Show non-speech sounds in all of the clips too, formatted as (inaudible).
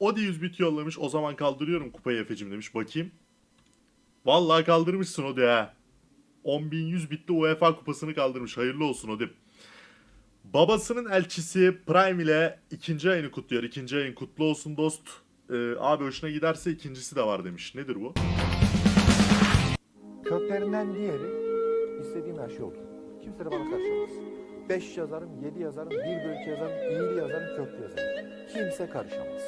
Odi 100 bit yollamış. O zaman kaldırıyorum kupayı Efe'cim demiş. Bakayım. Vallahi kaldırmışsın Odi ha. 10.100 bitli UEFA kupasını kaldırmış. Hayırlı olsun Odi. Babasının elçisi Prime ile ikinci ayını kutluyor. İkinci ayın kutlu olsun dost. Ee, abi hoşuna giderse ikincisi de var demiş. Nedir bu? Köklerinden diğeri istediğim her şey olur. Kimse de bana karışamaz. 5 yazarım, 7 yazarım, 1 bölü 2 yazarım, iyili yazarım, köklü yazarım. Kimse karışamaz.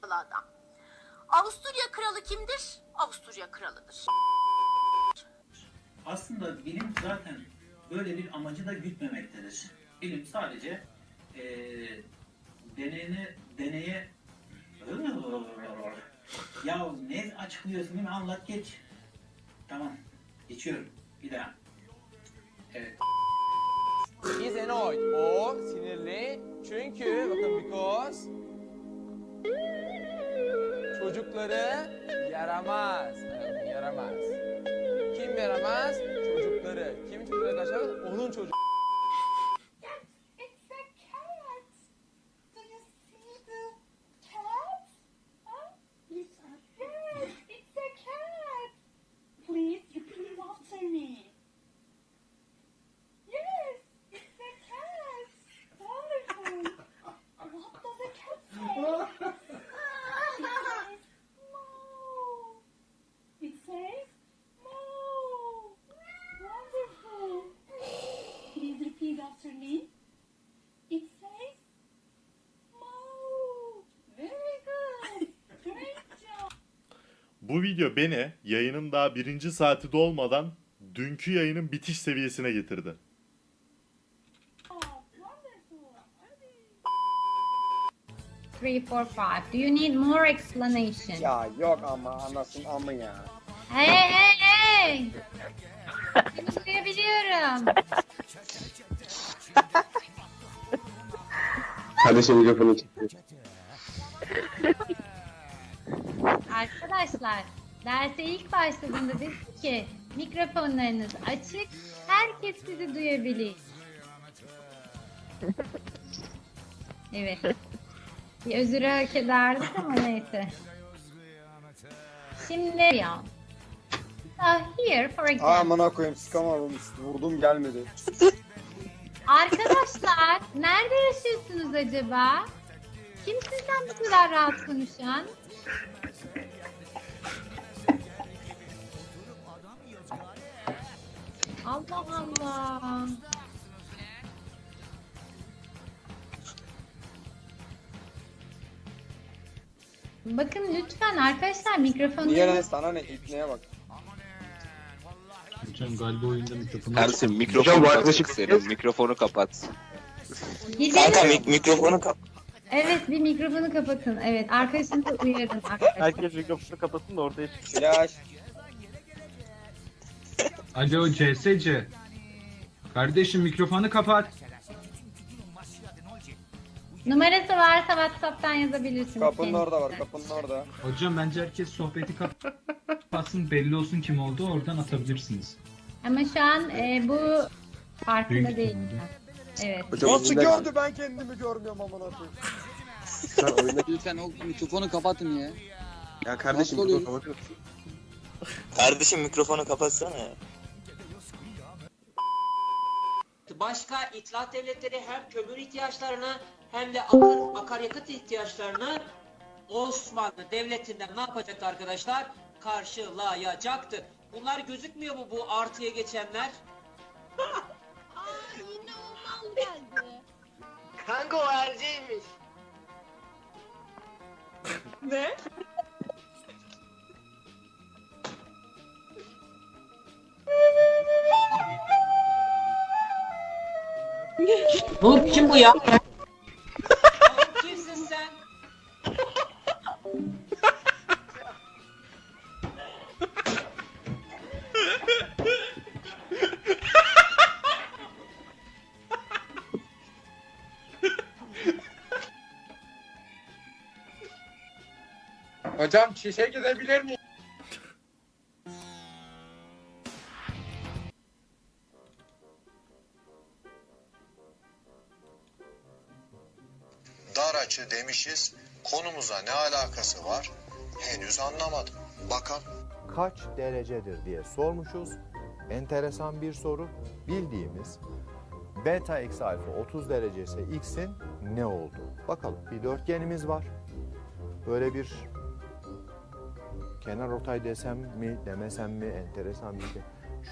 kralı adam. Avusturya kralı kimdir? Avusturya kralıdır. Aslında bilim zaten böyle bir amacı da gütmemektedir. Bilim sadece eee deneyine, deneye... ya ne açıklıyorsun değil mi? Anlat geç. Tamam. Geçiyorum. Bir daha. Evet. İzenoid. O sinirli. Çünkü bakın because çocukları yaramaz. Yaramaz. Kim yaramaz? Bu video beni yayının daha birinci saati dolmadan dünkü yayının bitiş seviyesine getirdi. Three, four, five. Do you need more explanation? Ya yok ama anasın amı ya. Hey hey hey! Seni duyabiliyorum. Kardeşim mikrofonu çekiyor. Arkadaşlar derse ilk başladığında dedim ki mikrofonlarınız açık, herkes sizi duyabilir. Evet. Bir özürü hak ederdik ama neyse. Şimdi ya. So here for example. Amına koyayım sıkamadım. Vurdum gelmedi. Arkadaşlar nerede yaşıyorsunuz acaba? Kim sizden bu kadar rahat konuşan? Allah Allah. Bakın lütfen arkadaşlar mikrofonu Niye lan sana ne? İpneye bak. Hocam galiba oyunda mikrofonu Ersin mikrofonu kapat senin. Mikrofonu kapat. Gidelim. mik- mikrofonu kapat. Evet bir mikrofonu kapatın. Evet arkadaşınızı uyarın arkadaşlar. Herkes mikrofonu kapatsın da ortaya çıksın. Flash. Alo CSC. Kardeşim mikrofonu kapat. Numarası varsa WhatsApp'tan yazabilirsiniz. Kapının kendisine. orada var. Kapının orada. Hocam bence herkes sohbeti kapatsın belli olsun kim oldu oradan atabilirsiniz. Ama şu an e, bu farkında Büyük değiller. Evet. Nasıl gördü ben kendimi görmüyorum amına koyayım. Sen oyunda... Lütfen o mikrofonu kapatın ya. Ya kardeşim, Nasıl oluyor? mikrofonu Kardeşim mikrofonu kapatsana ya. Başka itilaf devletleri hem kömür ihtiyaçlarını hem de akar, akaryakıt ihtiyaçlarını Osmanlı devletinden ne yapacaktı arkadaşlar? Karşılayacaktı. Bunlar gözükmüyor mu bu artıya geçenler? (laughs) Aa, yine Oman geldi. Kanka o erceğiymiş. ne? (laughs) Bu kim bu ya? Kimsin sen? Hocam çişe gidebilir miyim? Açı demişiz. Konumuza ne alakası var? Henüz anlamadım. Bakalım. Kaç derecedir diye sormuşuz. Enteresan bir soru. Bildiğimiz beta eksi alfa 30 derece ise x'in ne oldu? Bakalım bir dörtgenimiz var. Böyle bir kenar ortay desem mi demesem mi enteresan bir şey.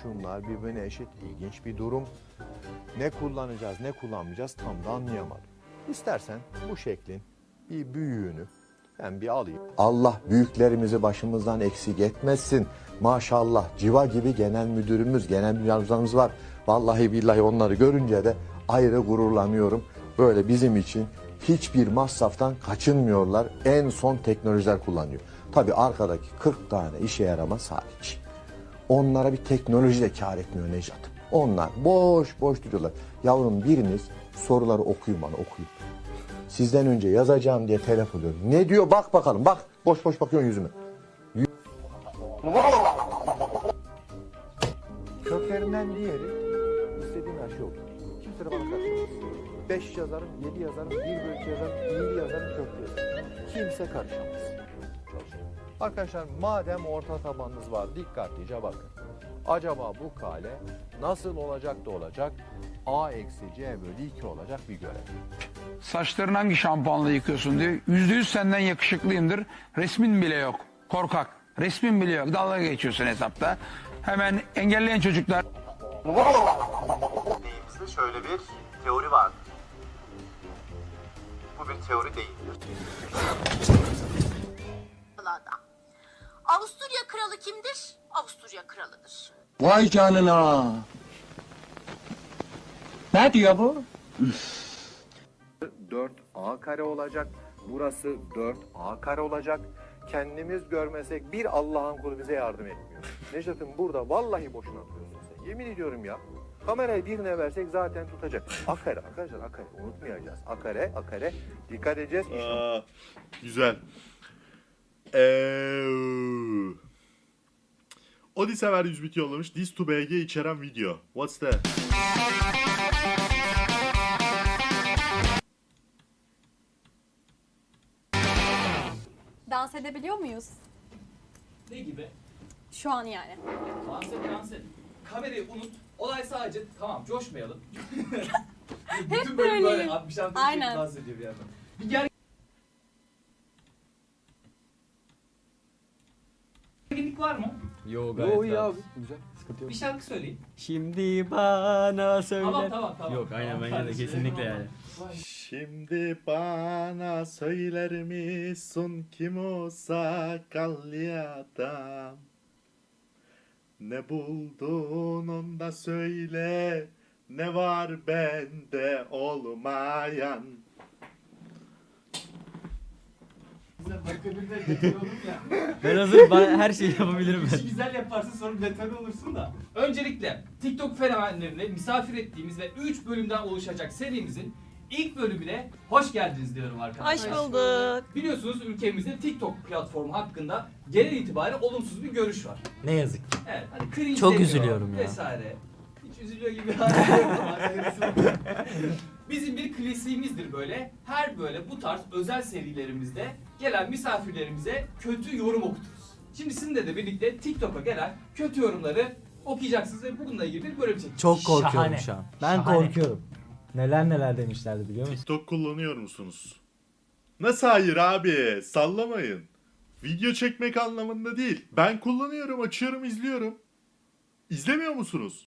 Şunlar birbirine eşit ilginç bir durum. Ne kullanacağız ne kullanmayacağız tam da anlayamadım. İstersen bu şeklin bir büyüğünü ben bir alayım. Allah büyüklerimizi başımızdan eksik etmesin. Maşallah civa gibi genel müdürümüz, genel müdürümüz var. Vallahi billahi onları görünce de ayrı gururlanıyorum. Böyle bizim için hiçbir masraftan kaçınmıyorlar. En son teknolojiler kullanıyor. Tabii arkadaki 40 tane işe yaramaz hariç. Onlara bir teknoloji de kar etmiyor Nejat. Onlar boş boş duruyorlar. Yavrum biriniz soruları okuyun bana okuyun. Sizden önce yazacağım diye telef oluyorum. Ne diyor bak bakalım bak. Boş boş bakıyorsun yüzüme. Köklerinden diğeri istediğim her şey olur. Kimse de bana karışamaz. Beş yazarım, yedi yazarım, bir bölü yazarım, iyili yazarım, köklü. Kimse karışamaz. Arkadaşlar madem orta tabanınız var dikkatlice bakın. Acaba bu kale nasıl olacak da olacak? A eksi C bölü 2 olacak bir görelim. Saçlarını hangi şampuanla yıkıyorsun diyor. Yüzde yüz senden yakışıklıyımdır. Resmin bile yok. Korkak. Resmin bile yok. Dalga geçiyorsun hesapta. Hemen engelleyen çocuklar. Bizde şöyle bir teori vardır. Bu bir teori değildir. Avusturya kralı kimdir? Avusturya kralıdır. Vay canına. Ne diyor bu? 4A kare olacak. Burası 4A kare olacak. Kendimiz görmesek bir Allah'ın kulu bize yardım etmiyor. Necdet'im burada vallahi boşuna atıyorsun sen. Yemin ediyorum ya. Kamerayı birine versek zaten tutacak. A kare arkadaşlar A kare unutmayacağız. A kare A kare dikkat edeceğiz. Aa, güzel. Eee... Odi sever 100 bit yollamış. This to BG içeren video. What's that? Dans edebiliyor muyuz? Ne gibi? Şu an yani. Dans et, dans et. Kamerayı unut. Olay sadece tamam coşmayalım. (laughs) Bütün bölüm böyle böyleyim. 60 60 Aynen. dans ediyor bir yandan. Bir ger- gerginlik var mı? Yo Yo iyi abi. Güzel. Sıkıntı yok. Bir şarkı söyleyin. Şimdi bana söyle. Tamam tamam tamam. Yok aynen Tamam, bence de kesinlikle yani. Vay. Şimdi bana söyler misin kim o sakallı adam? Ne buldun onda söyle. Ne var bende olmayan? Bir detay olur ya. Ben hazır ben her şeyi yapabilirim İşi ben. güzel yaparsın sonra detaylı olursun da. Öncelikle TikTok fenomenlerini misafir ettiğimiz ve 3 bölümden oluşacak serimizin ilk bölümüne hoş geldiniz diyorum arkadaşlar. Hoş bulduk. Biliyorsunuz ülkemizde TikTok platformu hakkında genel itibariyle olumsuz bir görüş var. Ne yazık. Evet, hani cringe Çok üzülüyorum ya. Vesaire. Hiç üzülüyor gibi (laughs) Bizim bir klasiğimizdir böyle. Her böyle bu tarz özel serilerimizde gelen misafirlerimize kötü yorum okuturuz. Şimdi sizinle de birlikte TikTok'a gelen kötü yorumları okuyacaksınız ve bununla ilgili bir bölüm çekeceğiz. Çok korkuyorum Şahane. şu an. Ben Şahane. korkuyorum. Neler neler demişlerdi biliyor musun? TikTok kullanıyor musunuz? Nasıl hayır abi? Sallamayın. Video çekmek anlamında değil. Ben kullanıyorum, açıyorum, izliyorum. İzlemiyor musunuz?